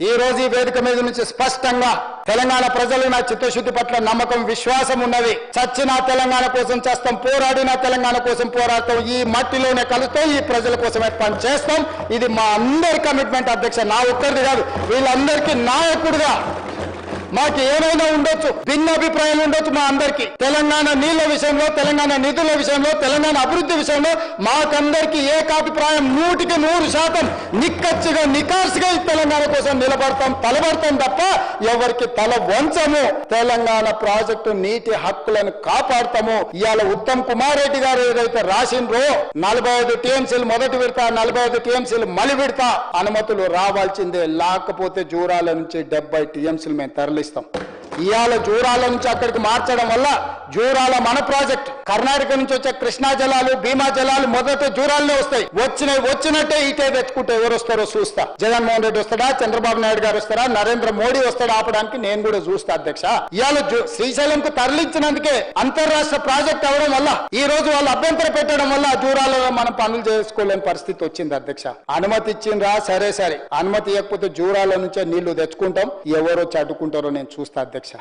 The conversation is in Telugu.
ఈ రోజు ఈ వేదిక మీద నుంచి స్పష్టంగా తెలంగాణ ప్రజలు నా చిత్తశుద్ధి పట్ల నమ్మకం విశ్వాసం ఉన్నది చచ్చిన తెలంగాణ కోసం చేస్తాం పోరాడిన తెలంగాణ కోసం పోరాడతాం. ఈ మట్టిలోనే కలుస్తాం ఈ ప్రజల కోసమే పని చేస్తాం ఇది మా అందరి కమిట్మెంట్ అధ్యక్ష నా ఒక్కరిది కాదు వీళ్ళందరికీ నాయకుడిగా మాకు ఏమైనా ఉండొచ్చు భిన్న అభిప్రాయాలు ఉండొచ్చు మా అందరికి. తెలంగాణ నీళ్ళ విషయంలో తెలంగాణ నిధుల విషయంలో తెలంగాణ అభివృద్ధి విషయంలో మాకందరికి ఏకాభిప్రాయం నూటికి నూరు శాతం నిక్కచ్చిగా నికార్సుగా తెలంగాణ కోసం నిలబడతాం తలబడతాం తప్ప ఎవరికి తల వంచము. తెలంగాణ ప్రాజెక్టు నీటి హక్కులను కాపాడతాము. ఇవాళ ఉత్తమ్ కుమార్ రెడ్డి గారు ఏదైతే రాసిండ్రో నలభై ఐదు టీఎంసీలు మొదటి విడతా నలభై ఐదు టీఎంసీలు మలి విడతా అనుమతులు రావాల్సిందే. లేకపోతే జూరాల నుంచి డెబ్బై టీఎంసీలు మేము తరలిస్తాం ఇవాళ జూరాల నుంచి అక్కడికి మార్చడం వల్ల జూరాల మన ప్రాజెక్ట్. కర్ణాటక నుంచి వచ్చే కృష్ణా జలాలు భీమా జలాలు మొదట జూరాల్లో వస్తాయి. వచ్చిన వచ్చినట్టే ఇటే తెచ్చుకుంటే ఎవరు వస్తారో చూస్తా. జగన్మోహన్ రెడ్డి వస్తాడా? చంద్రబాబు నాయుడు గారు వస్తారా? నరేంద్ర మోడీ వస్తాడా? ఆపడానికి నేను కూడా చూస్తా అధ్యక్ష. ఇవాళ శ్రీశైలం శ్రీశైలంకు తరలించినందుకే అంతర్రాష్ట్ర ప్రాజెక్ట్ అవడం వల్ల ఈ రోజు వాళ్ళు అభ్యంతర పెట్టడం వల్ల జూరాలలో మనం పనులు చేసుకోలేని పరిస్థితి వచ్చింది అధ్యక్ష. అనుమతి ఇచ్చిండ్రా? సరే సరే. అనుమతి ఇవ్వకపోతే జూరాల నుంచే నీళ్ళు తెచ్చుకుంటాం. ఎవరు చదువుకుంటారో అడ్డుకుంటారో నేను చూస్తా అధ్యక్ష.